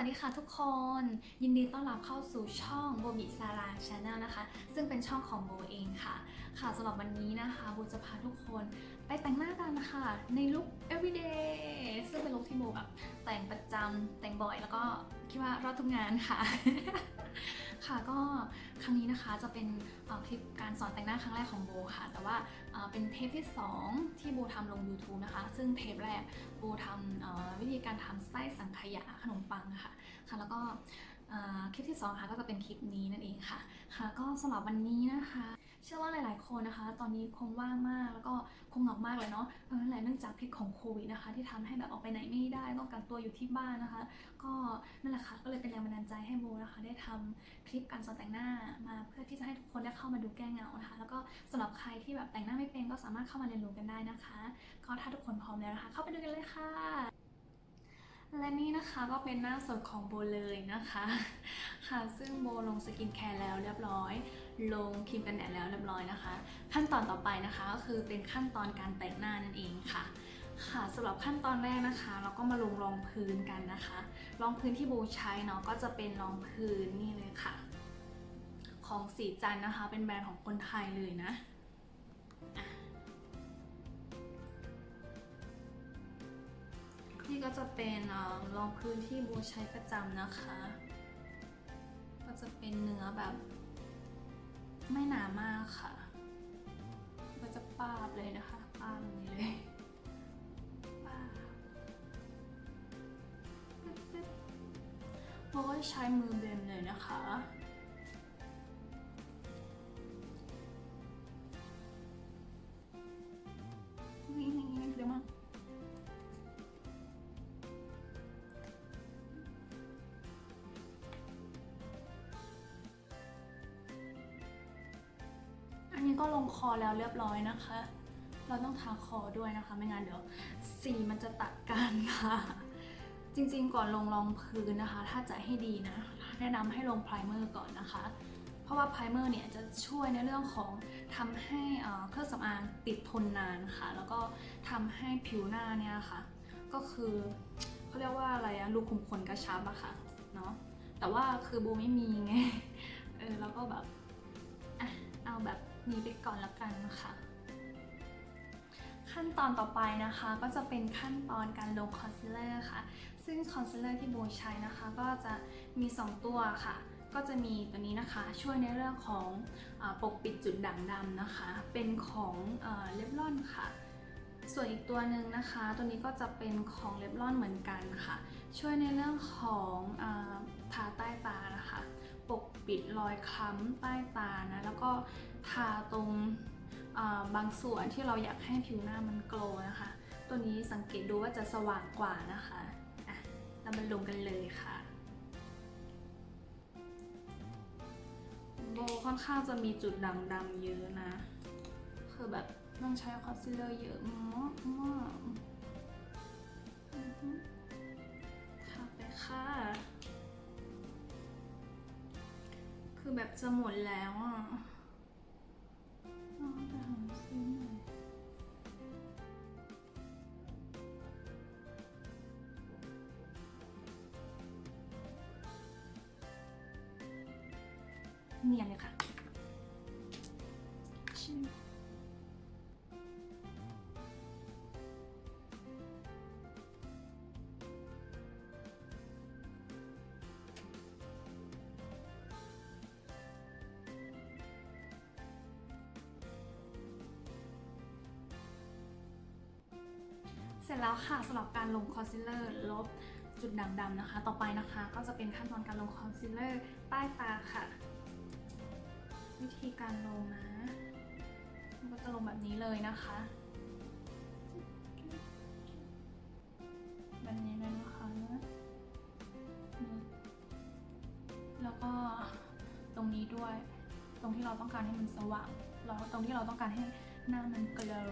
วัสดีค่ะทุกคน ยินดีต้อนรับเข้าสู่ช่องโบบิซาราชาแนลนะคะ ซึ่งเป็นช่องของโบเองค่ะ ค่ะสำหรับวันนี้นะคะโบจะพาทุกคน ไปแต่งหน้ากันค่ะ ในลุค everyday ซึ่งเป็นลุคที่โบแบบแต่งประจำแต่งบ่อยแล้วก็คิดว่ารอดทุกงานค่ะ ค่ะก็ครั้งนี้นะคะจะเป็นคลิปการสอนแต่งหน้าครั้งแรกของโบค่ะ แต่ว่าเป็นเทปที่ 2 ที่โบทำลง YouTube นะคะ ซึ่งเทปแรกโบทำวิธีการทำไส้สังขยาขนมปังค่ะค่ะ แล้วก็คลิปที่ 2 ค่ะก็จะเป็นคลิปนี้นั่นเองค่ะ ค่ะก็สำหรับวันนี้นะคะ ชื่อว่าหลาย ๆ คนนะคะ ตอนนี้คงว่างมากแล้วก็คงเหงามากเลยเนาะเออนั่นแหละเนื่องจากพิษของโควิดนะคะ ที่ทำให้แบบออกไปไหนไม่ได้ต้องกักตัวอยู่ที่บ้านนะคะ ก็นั่นแหละค่ะก็เลยเป็นแรงบันดาลใจให้โบนะคะ ได้ทำคลิปการสอนแต่งหน้ามาเพื่อที่จะให้ทุกคนได้เข้ามาดูแก้เหงานะคะ แล้วก็สำหรับใครที่แบบแต่งหน้าไม่เป็นก็สามารถเข้ามาเรียนรู้กันได้นะคะ ก็ถ้าทุกคนพร้อมแล้วนะคะ เข้าไปดูกันเลยค่ะ และนี่นะคะก็เป็นหน้าสดของโบเลยนะคะ ค่ะซึ่งโบลงสกินแคร์แล้วเรียบร้อย ลงครีมกันแดดแล้วเรียบร้อยนะคะ ขั้นตอนต่อไปนะคะก็คือเป็นขั้นตอนการแต่งหน้านั่นเองค่ะ ค่ะสำหรับขั้นตอนแรกนะคะ เราก็มาลงรองพื้นกันนะคะ รองพื้นที่โบใช้เนาะก็จะเป็นรองพื้นนี่เลยค่ะ ของสีจันนะคะ เป็นแบรนด์ของคนไทยเลยนะ นี่ก็จะเป็นรองพื้นที่โบใช้ประจำนะคะ ก็จะเป็นเนื้อแบบ ไม่หนามากค่ะ ก็จะปาบเลยนะคะ ปาบนี้เลยปาบโบก็ใช้มือเบนเลยนะคะ คอแล้วเรียบร้อยนะคะ เราต้องทาคอด้วยนะคะ ไม่งั้นเดี๋ยวสีมันจะตัดกันค่ะ จริงๆก่อนลงรองพื้นนะคะ ถ้าจะให้ดีนะ แนะนำให้ลงไพรเมอร์ก่อนนะคะ เพราะว่าไพรเมอร์เนี่ยจะช่วยในเรื่องของทำให้เครื่องสำอางติดทนนานค่ะ แล้วก็ทำให้ผิวหน้าเนี่ยค่ะ ก็คือเขาเรียกว่าอะไรอะรูขุมขนกระชับอะค่ะเนาะแต่ว่าคือโบไม่มีไง เออแล้วก็แบบ อะ เอาแบบ นี้ไปก่อนแล้วกันนะคะขั้นตอนต่อไปนะคะก็จะเป็นขั้นตอนการลงคอนซีลเลอร์ค่ะ ซึ่งคอนซีลเลอร์ที่โบใช้นะคะ ก็จะมี 2 ตัวค่ะ ก็จะมีตัวนี้นะคะ ช่วยในเรื่องของอปกปิดจุดด่างดำนะคะ เป็นของเลบลอนค่ะ ส่วนอีกตัวหนึ่งนะคะ ตัวนี้ก็จะเป็นของเลบลอนเหมือนกันค่ะ ช่วยในเรื่องของอทาใต้ตานะคะ ปกปิดรอยคล้ำใต้ตานะแล้วก็ ทาตรงบางส่วนที่เราอยากให้ผิวหน้ามันโกลนะคะ ตัวนี้สังเกตดูว่าจะสว่างกว่านะคะอะเรามาลงกันเลยค่ะโบค่อนข้างจะมีจุดด่างดำเยอะนะ คือแบบต้องใช้คอนซีลเลอร์เยอะมากมากทาไปค่ะ คือแบบจะหมดแล้วอะ เสร็จแล้วค่ะสำหรับการลงคอนซีลเลอร์ลบจุดด่างดำนะคะ ต่อไปนะคะก็จะเป็นขั้นตอนการลงคอนซีลเลอร์ใต้ตาค่ะ วิธีการลงนะก็จะลงแบบนี้เลยนะคะแบบนี้เลยนะคะแล้วก็ตรงนี้ด้วย ตรงที่เราต้องการให้มันสว่างแล้วตรงที่เราต้องการให้หน้ามันเกลอ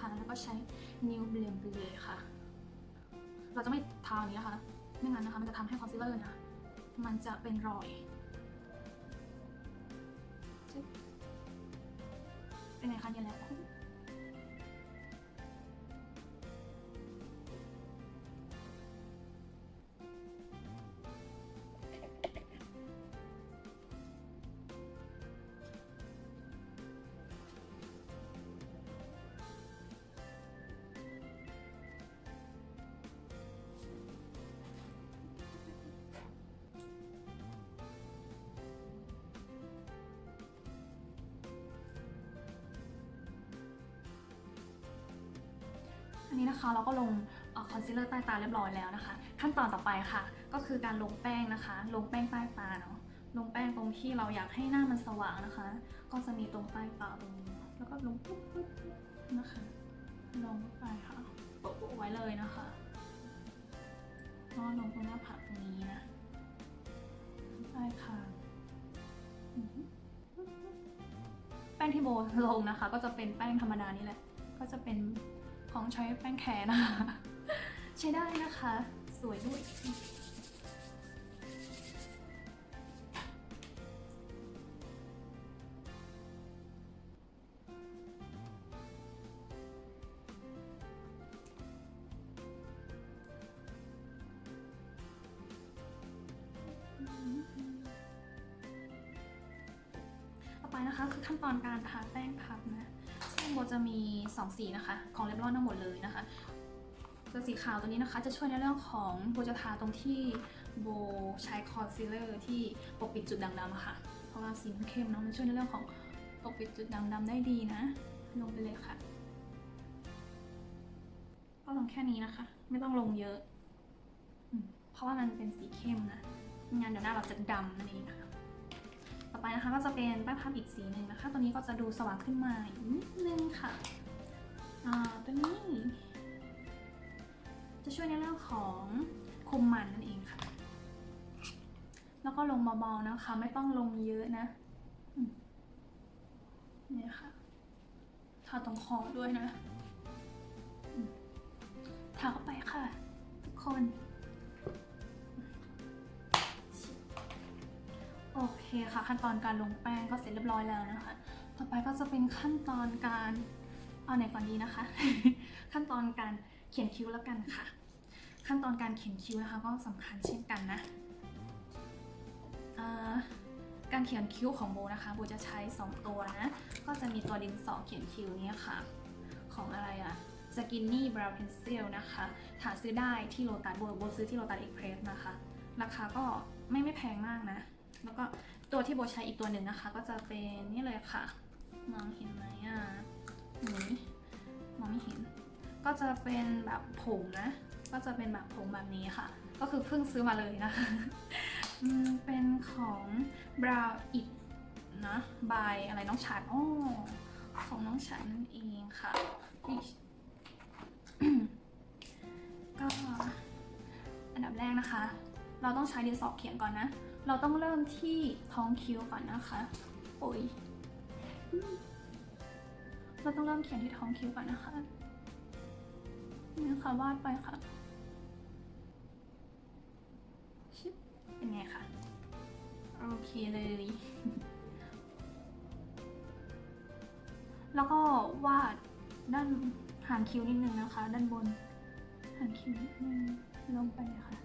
นะคะ แล้วก็ใช้นิ้วเบลียมไปเลยค่ะ เราจะไม่ทาอย่างนี้นะคะ ไม่งั้นนะคะ มันจะทำให้คอนซีลเลอร์นะมันจะเป็นรอยเป็นไงคะเย็นแล้ว อันนี้นะคะเราก็ลงคอนซีลเลอร์ใต้ตาเรียบร้อยแล้วนะคะ ขั้นตอนต่อไปค่ะ ก็คือการลงแป้งนะคะ ลงแป้งใต้ตาเนาะลงแป้งตรงที่เราอยากให้หน้ามันสว่างนะคะ ก็จะมีตรงใต้ตาตรงนี้แล้วก็ลงปุ๊บปุ๊บนะคะลงไปค่ะโปะไว้เลยนะคะก็ลงตรงหน้าผากตรงนี้นะใต้คางแป้งที่โบลงนะคะ ก็จะเป็นแป้งธรรมดานี่แหละ ก็จะเป็น ของใช้แป้งแคร์นะคะ ใช้ได้นะคะ สวยด้วย 2 สีนะคะ ของเลบลอนทั้งหมดเลยนะคะตัวสีขาวตัวนี้นะคะจะช่วยในเรื่องของโบจะทาตรงที่โบใช้คอนซีลเลอร์ที่ปกปิดจุดด่างดำอะค่ะ เพราะว่าสีมันเข้มเนาะมันช่วยในเรื่องของปกปิดจุดด่างดำได้ดีนะ ลงไปเลยค่ะ ก็ลงแค่นี้นะคะ ไม่ต้องลงเยอะอเพราะว่ามันเป็นสีเข้มนะงั้นเดี๋ยวหน้าเราจะดำนั่นเองค่ะต่อไปนะคะก็จะเป็นแป้งพับอีกสีหนึ่งนะคะ ตัวนี้ก็จะดูสว่างขึ้นมาอีกนิดนึงค่ะ อ่าตัวนี้ จะช่วยในเรื่องของคุมมันนั่นเองค่ะ แล้วก็ลงเบาๆนะคะ ไม่ต้องลงเยอะนะเนี่ยค่ะทาตรงคอด้วยนะทาเข้าไปค่ะ ทุกคน โอเคค่ะ ขั้นตอนการลงแป้งก็เสร็จเรียบร้อยแล้วนะคะ ต่อไปก็จะเป็นขั้นตอนการ เอาไหนก่อนดีนะคะ ขั้นตอนการเขียนคิ้วแล้วกันค่ะ ขั้นตอนการเขียนคิ้วนะคะก็สำคัญเช่นกันนะการเขียนคิ้วของโบนะคะโบจะใช้ 2 ตัวนะ ก็จะมีตัวดินสอเขียนคิ้วเนี่ยค่ะ ของอะไรอะสกินนี่บราวน์เพนซิลนะคะหาซื้อได้ที่โลตัสโบโบซื้อที่โลตัสเอ็กเพรสนะคะ ราคาก็ไม่ไม่แพงมากนะ แล้วก็ตัวที่โบใช้อีกตัวหนึ่งนะคะ ก็จะเป็นนี่เลยค่ะมองเห็นไหมอะ นี่มองไม่เห็น ก็จะเป็นแบบผงนะ ก็จะเป็นแบบผงแบบนี้ค่ะ ก็คือเพิ่งซื้อมาเลยนะคะเป็นของ Brow It นะ by อะไรน้องฉันอ้อของน้องฉันนั่นเองค่ะ ก็อันดับแรกนะคะ เราต้องใช้ดินสอเขียนก่อนนะ เราต้องเริ่มที่ท้องคิ้วก่อนนะคะ โอ้ย เราต้องเริ่มเขียนที่ท้องคิ้วก่อนนะคะนี่ค่ะวาดไปค่ะ ชิบเป็นไงคะโอเคเลย แล้วก็วาดด้านหางคิ้วนิดนึงนะคะ ด้านบน หางคิ้วนิดนึงลงไปเลยค่ะ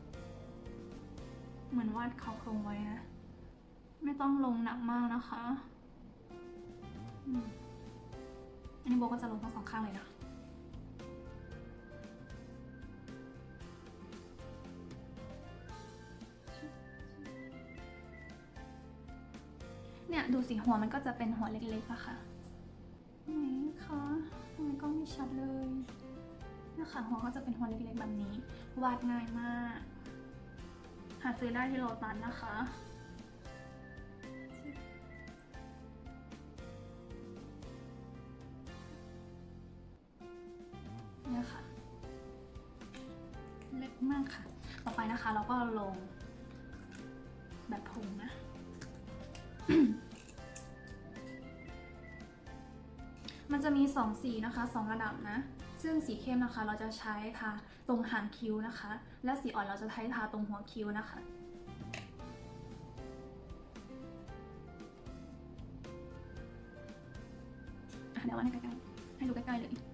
เหมือนวาดเขาโครงไว้นะ ไม่ต้องลงหนักมากนะคะ อืม อันนี้โบก็จะลงทั้งสองข้างเลยนะเนี่ยดูสิหัวมันก็จะเป็นหัวเล็กๆอะค่ะไหนคะทำไมกล้องไม่ชัดเลยเนี่ยค่ะหัวก็จะเป็นหัวเล็กๆแบบนี้ วาดง่ายมาก หาซื้อได้ที่โลตัสนะคะ มากค่ะ ต่อไปนะคะเราก็ลงแบบผงนะ มันจะมีสองสีนะคะสองระดับนะ ซึ่งสีเข้มนะคะ เราจะใช้ทาตรงหางคิ้วนะคะ และสีอ่อนเราจะใช้ทาตรงหัวคิ้วนะคะอะเดี๋ยววันให้ใกล้ๆให้ดูใกล้ๆเลย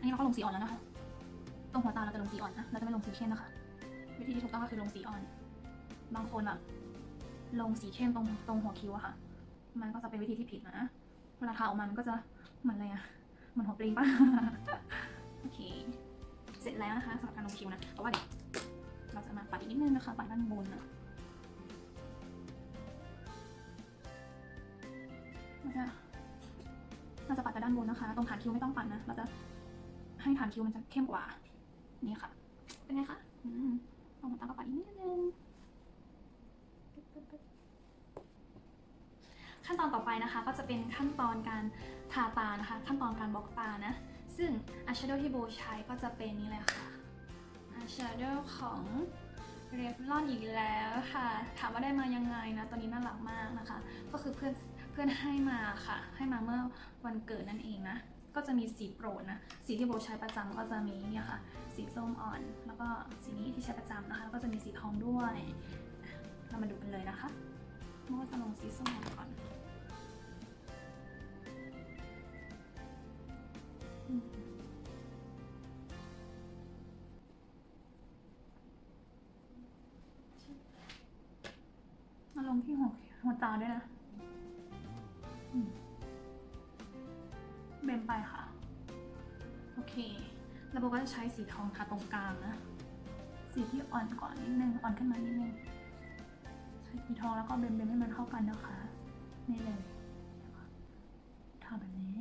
อันนี้เราก็ลงสีอ่อนแล้วนะคะ ตรงหัวตาเราจะลงสีอ่อนนะ เราจะไม่ลงสีเข้มนะคะ วิธีที่ถูกต้องก็คือลงสีอ่อน บางคนแบบลงสีเข้มตรงตรงหัวคิ้วอะค่ะ มันก็จะเป็นวิธีที่ผิดนะ เวลาทาออกมามันก็จะเหมือนอะไรอะเหมือนหัวปลิงป่ะ โอเค เสร็จแล้วนะคะสำหรับการลงคิ้วนะแต่ว่าเดี๋ยวเราจะมาปัดอีกนิดนึงนะคะปัดด้านบนนะเราจะเราจะปัดแต่ด้านบนนะคะ ตรงฐานคิ้วไม่ต้องปัดนะ เราจะ ให้ฐานคิ้วมันจะเข้มกว่า นี่ค่ะ เป็นไงคะอืมตรงหัวตาก็ปัดอีกนิดนึงขั้นตอนต่อไปนะคะ ก็จะเป็นขั้นตอนการทาตานะคะ ขั้นตอนการบล็อกตานะ ซึ่งอายแชโดว์ที่โบใช้ก็จะเป็นนี่เลยค่ะอายแชโดว์ของเรฟลอนอีกแล้วค่ะ ถามว่าได้มายังไงนะ ตอนนี้น่ารักมากนะคะ ก็คือเพื่อนเพื่อนให้มาค่ะ ให้มาเมื่อวันเกิดนั่นเองนะ ก็จะมีสีโปรดนะ สีที่โบใช้ประจำก็จะมีเนี่ยค่ะ สีส้มอ่อน แล้วก็สีนี้ที่ใช้ประจำนะคะแล้วก็จะมีสีทองด้วย เรามาดูกันเลยนะคะโบจะลงสีส้มอ่อนก่อนมาลงที่หัวหัวตาด้วยนะ อืม เบนไปค่ะ โอเค แล้วโบก็จะใช้สีทองทาตรงกลางนะ สีที่อ่อนก่อนนิดนึง อ่อนขึ้นมานิดนึง ใช้สีทองแล้วก็เบนเบนให้มันเข้ากันนะคะ นี่เลยทาแบบนี้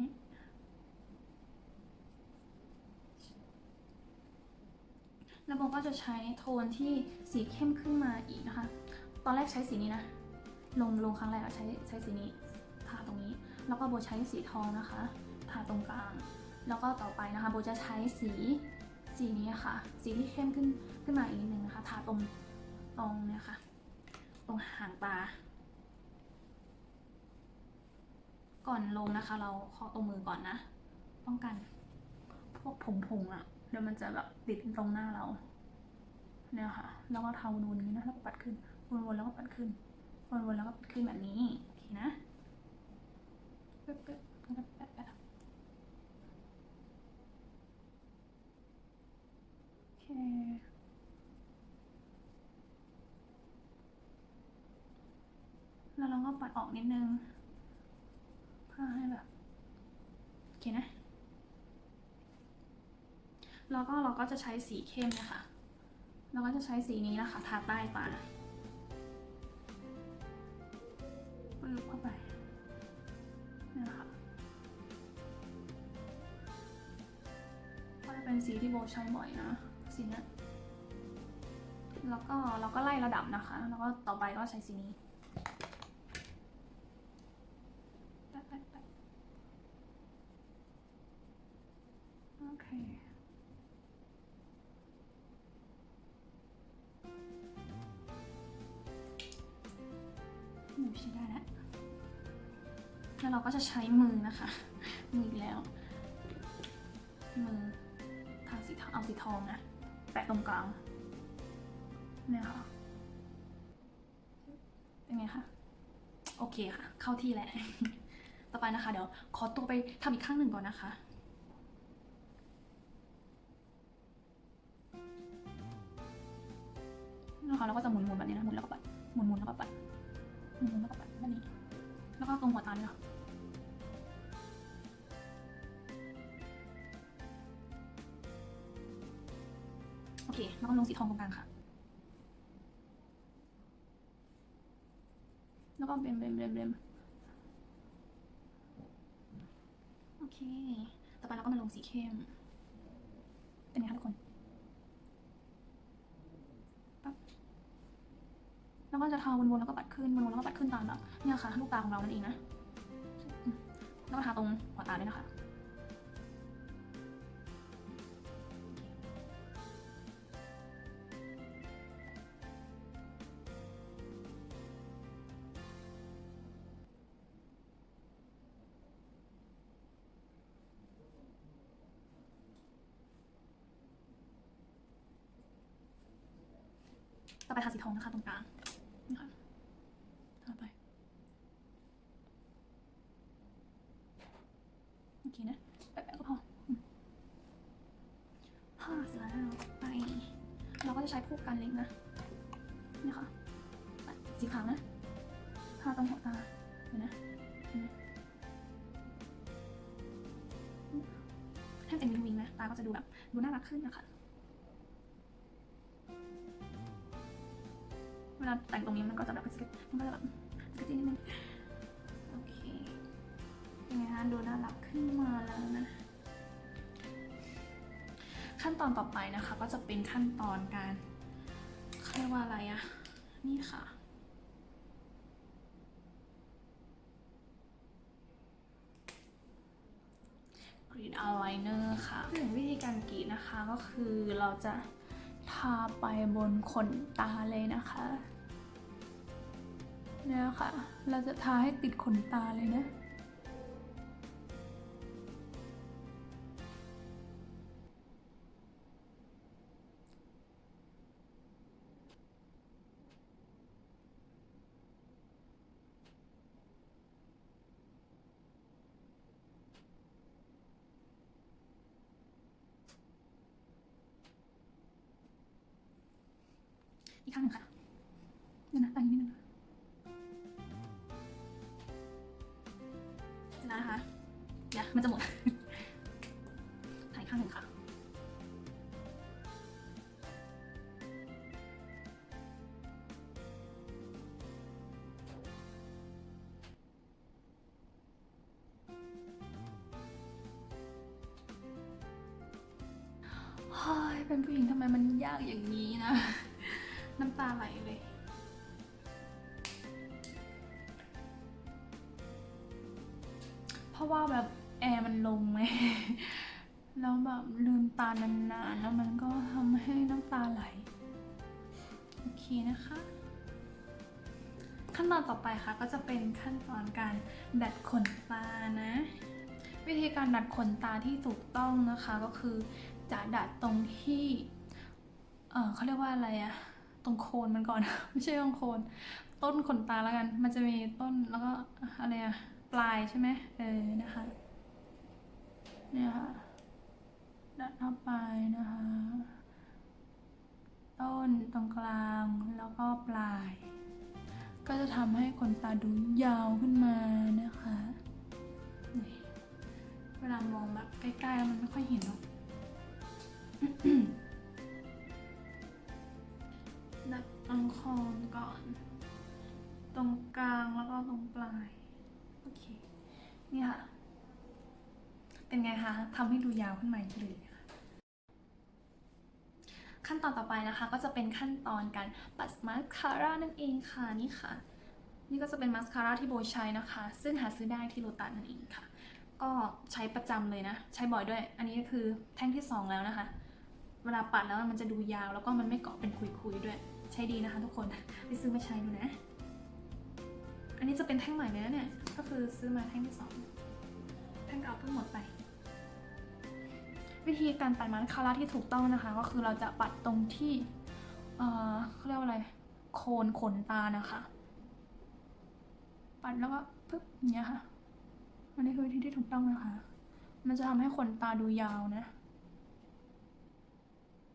แล้วโบก็จะใช้โทนที่สีเข้มขึ้นมาอีกนะคะ ตอนแรกใช้สีนี้นะ ลงลงครั้งแรกใช้ใช้สีนี้ทาตรงนี้ แล้วก็โบใช้สีทองนะคะ ทาตรงกลาง แล้วก็ต่อไปนะคะโบจะใช้สีสีนี้ค่ะ สีที่เข้มขึ้นขึ้นมาอีกนิดนึงนะคะทาตรงตรงเนี่ยค่ะ ตรงหางตา ก่อนลงนะคะ เราเคาะตรงมือก่อนนะ ป้องกัน พวกผงผงๆอะเดี๋ยวมันจะแบบติดตรงหน้าเราเนี่ยค่ะ แล้วก็เทานูนอย่างนี้นะแล้วก็ปัดขึ้นวนๆแล้วก็ปัดขึ้นวนๆแล้วก็ปัดขึ้นแบบนี้ โอเคนะปึ๊บปึ๊บ แล้วเคแล้วเราก็ปัดออกนิดนึง เพื่อให้แบบโอเคนะ แล้วก็เราก็จะใช้สีเข้มเนะคะ เราก็จะใช้สีนี้นะคะทาใต้ตาปึ๊บเข้าไปนี่ยค่ะก็จะเป็นสีที่โบใช้บ่อยนะ สีนี้แล้วก็เราก็ไล่ระดับนะคะ แล้วก็ต่อไปก็ใช้สีนี้โอเคหนูใช้ได้แล้วแล้วเราก็จะใช้มือนะคะ มืออีกแล้ว มือทาสีทองเอาสีทองนะ แปะตรงกลางเนี่ยค่ะ เป็นไงคะโอเคค่ะ เข้าที่แล้ว ต่อไปนะคะ เดี๋ยว ขอตัวไปทำอีกข้างหนึ่งก่อนนะคะนะคะเราก็จะหมุนๆแบบนี้นะหมุนแล้วก็ปัดหมุนๆแล้วก็ปัดหมุนแล้วก็ปัดแบบนี้ แล้วก็ตรงหัวตาด้วยค่ะ เคแล้วก็ลงสีทองตรงกลางค่ะ แล้วก็เบลมเบลมเบลมเบลมโอเค ต่อไปเราก็มาลงสีเข้ม เป็นไงคะทุกคนแล้วก็จะทาวนๆแล้วก็ปัดขึ้น วนๆแล้วก็ปัดขึ้นตามแบบเนี่ยค่ะ ลูกตาของเรานั่นเองนะอืมก็ทาตรงหัวตาด้วยนะคะ ไปทาสีทองนะคะตรงกลางนี่ค่ะทาไปโอเคนะแปะๆก็พออืมฮ่าเสร็จแล้วไป เราก็จะใช้พูกกันเล็กนะนี่ค่ะสีขาวนะทาตรงหัวตาเดี๋ยวนะเห็นไหมให้เป็นวิงวิงๆนะตาก็จะดูแบบดูน่ารักขึ้นนะคะ เวลาแต่งตรงนี้มันก็จะแบบกระซิบมันก็จะแบบกระซิบนิดนึงโอเคเป็นไงคะดูน่ารักขึ้นมาแล้วนะ ขั้นตอนต่อไปนะคะก็จะเป็นขั้นตอนการเขาเรียกว่าอะไรอะนี่ค่ะกรีดอายไลเนอร์ค่ะ ถึงวิธีการกรีดนะคะก็คือเราจะ ทาไปบนขนตาเลยนะคะเนี่ยค่ะ เราจะทาให้ติดขนตาเลยนะ อีกข้างหนึ่งค่ะเดี๋ยวนะตั้งอีกนิดนึงเสร็จแล้วนะคะเดี๋ยวมันจะหมด ถ่ายอีกข้างหนึ่งค่ะ เฮ้ยเป็นผู้หญิงทำไมมันยากอย่างนี้นะ น้ำตาไหลเลย เพราะว่าแบบแอร์มันลงไงแล้วแบบลืมตานานๆ แล้วมันก็ทำให้น้ำตาไหล โอเคนะคะ ขั้นตอนต่อไปค่ะก็จะเป็นขั้นตอนการดัดขนตานะ วิธีการดัดขนตาที่ถูกต้องนะคะก็คือจะดัดตรงที่ เออเขาเรียกว่าอะไรอะ รงโคนมันก่อน ไม่ใช่ตรงโคน ต้นขนตาแล้วกัน มันจะมีต้นแล้วก็อะไรอะปลายใช่ไหมเออนะคะเนี่ยค่ะดัดเข้าไปนะคะ ต้นตรงกลางแล้วก็ปลาย ก็จะทำให้ขนตาดูยาวขึ้นมานะคะเวลามองแบบใกล้ๆแล้วมันไม่ค่อยเห็นหรอก ดัดตรงโคนก่อน ตรงกลางแล้วก็ตรงปลาย โอเค นี่ค่ะ เป็นไงคะทำให้ดูยาวขึ้นมาอีกเลยค่ะขั้นตอนต่อไปนะคะ ก็จะเป็นขั้นตอนการปัดมาสคาร่านั่นเองค่ะนี่ค่ะ นี่ก็จะเป็นมาสคาร่าที่โบใช้นะคะ ซึ่งหาซื้อได้ที่โลตัสนั่นเองค่ะ ก็ใช้ประจำเลยนะ ใช้บ่อยด้วย อันนี้ก็คือแท่งที่สองแล้วนะคะ เวลาปัดแล้วมันจะดูยาวแล้วก็มันไม่เกาะเป็นคุยๆด้วย ใช้ดีนะคะทุกคนไปซื้อมาใช้ดูนะ อันนี้จะเป็นแท่งใหม่เลยนะเนี่ย ก็คือซื้อมาแท่งที่สองแท่งเก่าเพิ่งหมดไป วิธีการปัดมาสคาราที่ถูกต้องนะคะ ก็คือเราจะปัดตรงที่เอ่อเขาเรียกว่าอะไร โคนขนตานะคะ ปัดแล้วก็ปึ๊บอย่างเงี้ยค่ะอันนี้คือวิธีที่ถูกต้องนะคะ มันจะทำให้ขนตาดูยาวนะ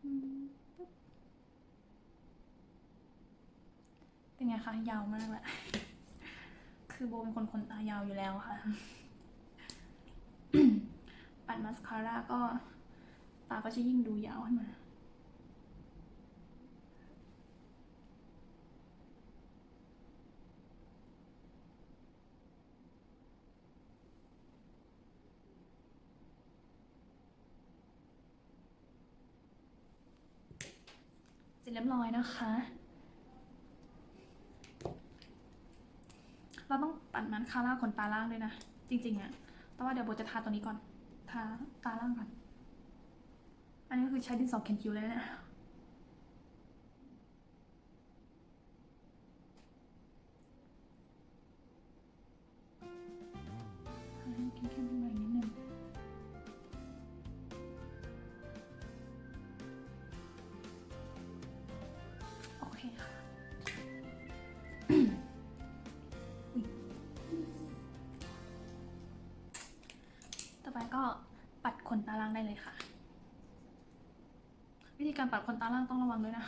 อืมปึ๊บ เป็นไงคะยาวมากแหละ คือโบเป็นคนขนตายาวอยู่แล้วค่ะ ปัดมาสคาร่าก็ตาก็จะยิ่งดูยาวขึ้นมาเสร็จเรียบร้อยนะคะ เราต้องปัดมันคาล่างขนตาล่างด้วยนะ จริงๆอะแต่ว่าเดี๋ยวโบจะทาตัวนี้ก่อน ทาตาล่างก่อน อันนี้ก็คือใช้ดินสอเขียนคิ้วเลยนะเข้มๆขึ้นมาอีกนิดนึ การปัดคนตาล่างต้องระวังด้วยนะ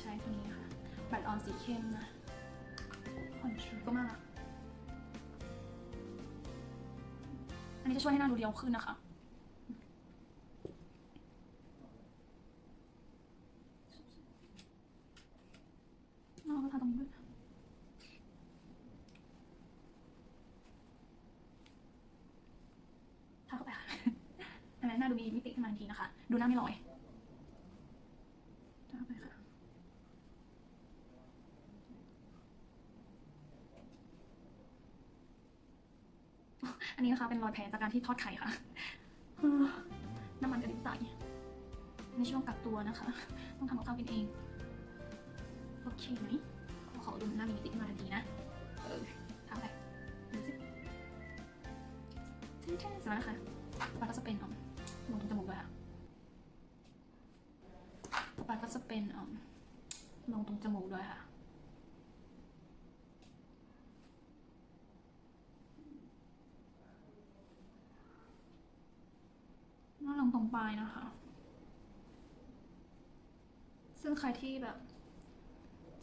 ใช้ตัวนี้ค่ะ บัตรออนสีเข้มนะคอนชูก็มาก อันนี้จะช่วยให้หน้าดูเรียวขึ้นนะคะ น้องก็ทาตรงนี้ด้วยทาเข้าไปค่ะ อันนั้นหน้าดูมีมิติขึ้นมาทันทีนะคะ ดูหน้าไม่ลอยทาเข้าไปค่ะ อันนี้นะคะ เป็นรอยแผลจากการที่ทอดไข่ค่ะน้ำมันกระเด็นใส่ในช่วงกักตัวนะคะ ต้องทำกับข้าวกินเอง โอเคไหมขอดูหน้ามีมิติขึ้นมาทันทีนะ เออทำอะไรดูสิเสร็จแล้วนะคะต่อไปก็จะเป็นอ่อมลงตรงจมูกด้วยค่ะต่อไปก็จะเป็นอ่อมลงตรงจมูกด้วยค่ะ น่าลงตรง ปลายนะคะ ซึ่งใครที่แบบ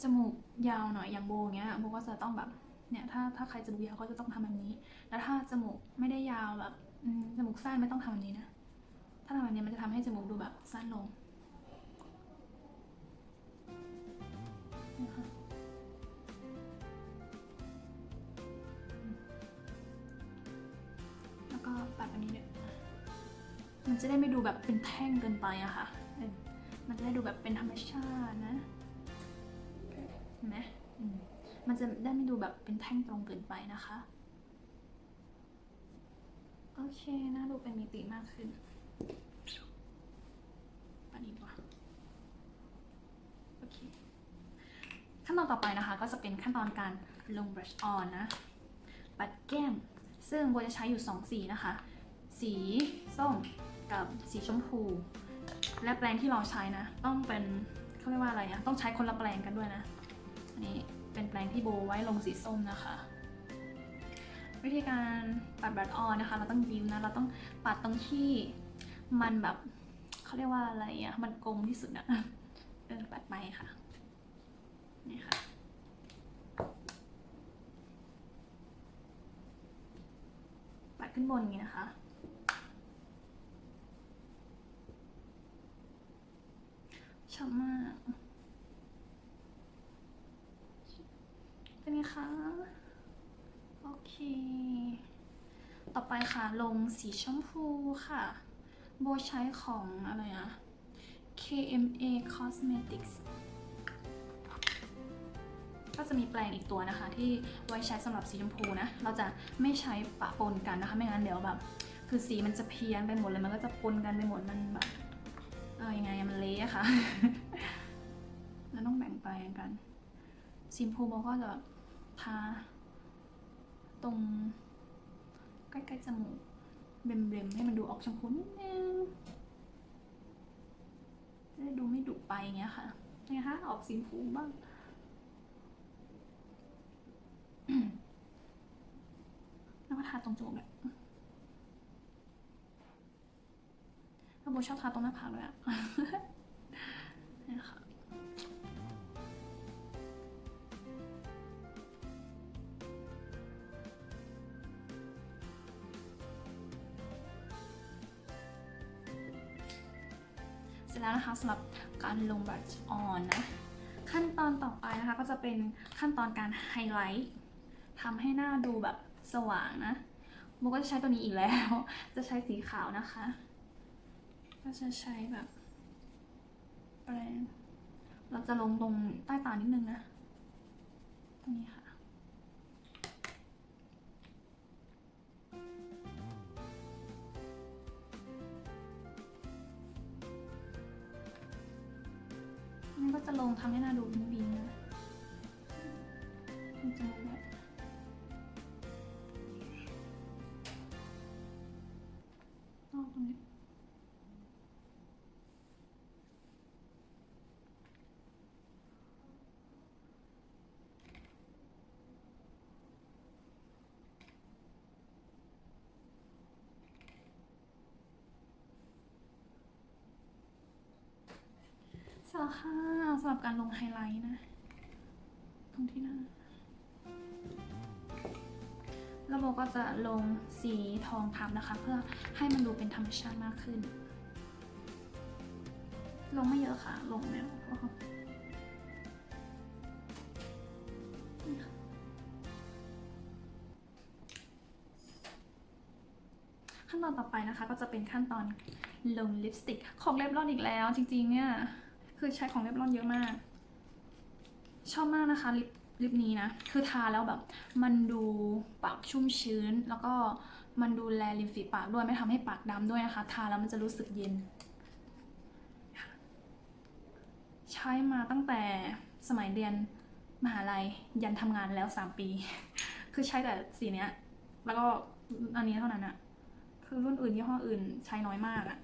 จมูกยาวหน่อยอย่างโบงเงี้ยโบก็จะต้องแบบเนี่ยถ้าถ้าใครจมูกยาวก็จะต้องทำแบบนี้ แล้วถ้าจมูกไม่ได้ยาวแบบจมูกสั้นไม่ต้องทำแบบนี้นะถ้าทำแบบนี้มันจะทำให้จมูกดูแบบสั้นลงนะคะแล้วก็ปัดแบบนี้เนี่ย มันจะได้ไม่ดูแบบเป็นแท่งเกินไปอะค่ะ มันจะได้ดูแบบเป็นธรรมชาตินะเห็นไหมมันจะได้ไม่ดูแบบเป็นแท่งตรงเกินไปนะคะ โอเคน่าดูเป็นมิติมากขึ้นปนี้ดีกว่าโอเค ขั้นตอนต่อไปนะคะ ก็จะเป็นขั้นตอนการลง brush on นะ ปัดแก้ม ซึ่งโบจะใช้อยู่ 2 สีนะคะ สีส้ม กับสีชมพู และแปรงที่เราใช้นะ ต้องเป็นเขาเรียกว่าอะไรอะต้องใช้คนละแปรงกันด้วยนะ อันนี้เป็นแปรงที่โบไว้ลงสีส้มนะคะ วิธีการปัดบัตรออนนะคะ เราต้องยิ้มนะ เราต้องปัดตรงที่มันแบบเขาเรียกว่าอะไรอะมันกลมที่สุดนะเออปัดไปค่ะ นี่ค่ะปัดขึ้นบนอย่างนี้นะคะ ชอบมาก เป็นไงคะ โอเค ต่อไปค่ะลงสีชมพูค่ะ โบใช้ของอะไรอะ KMA Cosmetics ก็จะมีแปรงอีกตัวนะคะ ที่ไว้ใช้สำหรับสีชมพูนะ เราจะไม่ใช้ปะปนกันนะคะ ไม่งั้นเดี๋ยวแบบ คือสีมันจะเพี้ยนไปหมดเลยมันก็จะปนกันไปหมดมันแบบ เออยังไงมันเละค่ะ แล้วต้องแบ่งแปกันสีมพูโบก็จะทาตรงใกล้ๆจมูกเบลมๆให้มันดูออกชมพูนิดนึงจะได้ดูไม่ดุไปอย่างเงี้ยค่ะนี่คะออกสีชมพูบ้างแล้วก็ทาตรงจมูกแบบ ชอบทาตรงหน้าผากด้วยอะนี่ค่ะเสร็จแล้วนะคะสำหรับการลงบลัชออนนะ ขั้นตอนต่อไปนะคะก็จะเป็นขั้นตอนการไฮไลท์ทำให้หน้าดูแบบสว่างนะโมก็จะใช้ตัวนี้อีกแล้ว จะใช้สีขาวนะคะ ก็จะใช้แบบแปรงเราจะลงตรงใต้ตานิดนึงนะ ตรงนี้ค่ะนี่ก็จะลงทำให้หน้าดูนิดนึงๆนะมั แล้วค่ะสำหรับการลงไฮไลท์นะ ตรงที่หน้าแล้วโบก็จะลงสีทองทับนะคะ เพื่อให้มันดูเป็นธรรมชาติมากขึ้น ลงไม่เยอะค่ะ ลงแนวพอนี่ค่ะขั้นตอนต่อไปนะคะ ก็จะเป็นขั้นตอนลงลิปสติก ของเล็บลอนอีกแล้ว จริงๆเนี่ย คือใช้ของเล็บลอนเยอะมาก ชอบมากนะคะลิปลิปนี้นะ คือทาแล้วแบบ มันดูปากชุ่มชื้น แล้วก็มันดูแลริมฝีปากด้วยไม่ทำให้ปากดำด้วยนะคะ ทาแล้วมันจะรู้สึกเย็น ใช้มาตั้งแต่สมัยเรียนมหาลัยยันทำงานแล้ว 3 ปี คือใช้แต่สีเนี้ย แล้วก็อันนี้เท่านั้นอะคือรุ่นอื่นยี่ห้ออื่นใช้น้อยมากอะ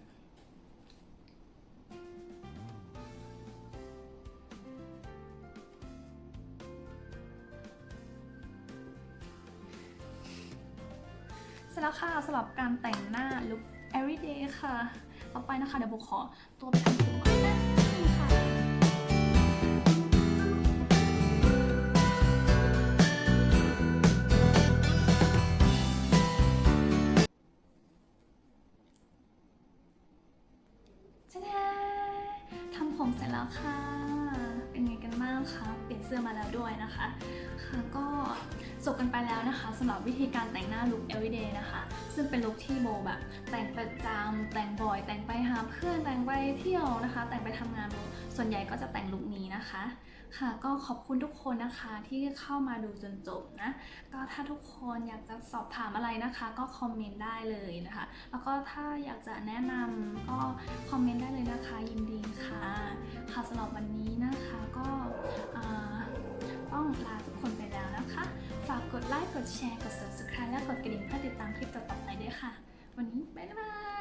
ร็จแล้วค่ะสำหรับการแต่งหน้าลุค everyday ค่ะ ต่อไปนะคะ เดี๋ยวโบขอตัวไปทำผมก่อนนะค่ะจ้าดาทำผมเสร็จแล้วค่ะ เป็นไงกัน คะเปลี่ยนเสื้อมาแล้วด้วยนะคะค่ะก็จบกันไปแล้วนะคะสำหรับวิธีการแต่งหน้าลุค everyday นะคะ ซึ่งเป็นลุคที่โบแบบแต่งประจำแต่งบ่อย แต่งไปหาเพื่อนแต่งไปเที่ยวนะคะ แต่งไปทำงานส่วนใหญ่ก็จะแต่งลุคนี้นะคะ ค่ะก็ขอบคุณทุกคนนะคะที่เข้ามาดูจนจบนะ ก็ถ้าทุกคนอยากจะสอบถามอะไรนะคะ ก็คอมเมนต์ได้เลยนะคะ แล้วก็ถ้าอยากจะแนะนำก็คอมเมนต์ได้เลยนะคะ ยินดีค่ะ ค่ะสำหรับวันนี้นะคะก็ต้องลาทุกคนไปแล้วนะคะ ฝากกดไลค์กดแชร์กด subscribe และกดกระดิ่งเพื่อติดตามคลิปต่อๆไปด้วยค่ะ วันนี้บ๊ายบาย